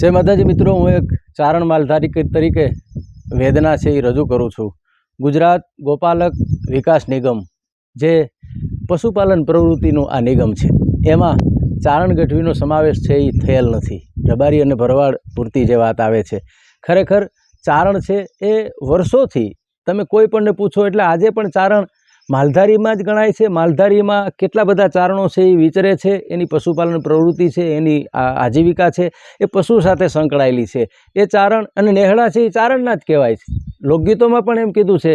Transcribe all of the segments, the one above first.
જય માતાજી મિત્રો, હું એક ચારણ માલધારી તરીકે વેદના છે એ રજૂ કરું છું. ગુજરાત ગોપાલક વિકાસ નિગમ, જે પશુપાલન પ્રવૃત્તિનું આ નિગમ છે. એમાં ચારણ ગઢવીનો સમાવેશ છે એ થયેલ નથી. રબારી અને ભરવાડ પૂરતી જે વાત આવે છે. ખરેખર ચારણ છે એ વર્ષોથી તમે કોઈ પણને પૂછો એટલે આજે પણ ચારણ માલધારીમાં જ ગણાય છે. માલધારીમાં કેટલા બધા ચારણો છે એ વિચરે છે. એની પશુપાલન પ્રવૃત્તિ છે, એની આજીવિકા છે, એ પશુ સાથે સંકળાયેલી છે. એ ચારણ અને નેહડા છે એ ચારણના જ કહેવાય છે. લોકગીતોમાં પણ એમ કીધું છે,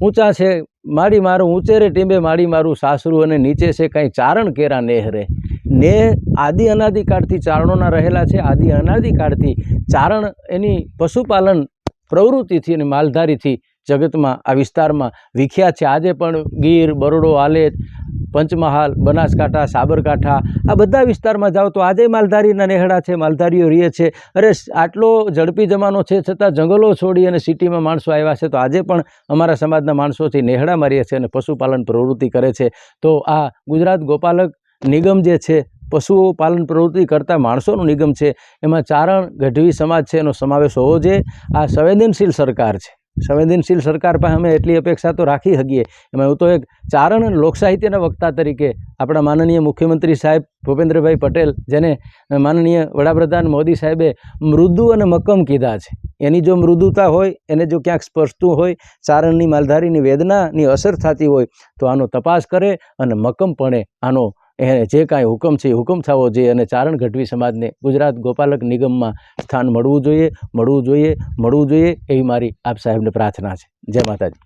ઊંચા છે, માડી મારું ઊંચે રે ટીંબે માડી મારું, સાસરું અને નીચે છે કંઈ ચારણ કેરા નેહરે. ને આદિ અનાદિકાળથી ચારણોના રહેલા છે. આદિ અનાદિકાળથી ચારણ એની પશુપાલન પ્રવૃત્તિથી અને માલધારીથી જગતમાં, આ વિસ્તારમાં વિખ્યાત છે. આજે પણ ગીર, બરોડો આલેજ પંચમહાલ, બનાસકાંઠા, સાબરકાંઠા, આ બધા વિસ્તારમાં જાઓ તો આજે માલધારીના નેહડા છે, માલધારીઓ રહે છે. અરે, આટલો ઝડપી જમાનો છે, છતાં જંગલો છોડી અને સિટીમાં માણસો આવ્યા છે, તો આજે પણ અમારા સમાજના માણસોથી નેહડા મારીએ છે અને પશુપાલન પ્રવૃત્તિ કરે છે. તો આ ગુજરાત ગોપાલક નિગમ જે છે, પશુઓ પાલન પ્રવૃત્તિ કરતા માણસોનું નિગમ છે. એમાં ચારણ ગઢવી સમાજ છે, એનો સમાવેશ હોવો જોઈએ. આ સંવેદનશીલ સરકાર છે. સંવેદનશીલ સરકાર પાસે અમે એટલી અપેક્ષા તો રાખી શકીએ. એમાં હું તો એક ચારણ લોકસાહિત્યના વક્તા તરીકે આપણા માનનીય મુખ્યમંત્રી સાહેબ ભૂપેન્દ્રભાઈ પટેલ, જેને માનનીય વડાપ્રધાન મોદી સાહેબે મૃદુ અને મક્કમ કીધા છે. એની જો મૃદુતા હોય, એને જો ક્યાંક સ્પર્શતું હોય, ચારણની માલધારીની વેદનાની અસર થતી હોય, તો આનો તપાસ કરે અને મક્કમપણે આનો એ જે કાંઈ હુકમ છે હુકમ થવો જોઈએ અને ચારણ ગઢવી સમાજને ગુજરાત ગોપાલક નિગમમાં સ્થાન મળવું જોઈએ મળવું જોઈએ મળવું જોઈએ એવી મારી આપ સાહેબને પ્રાર્થના છે. જય માતાજી.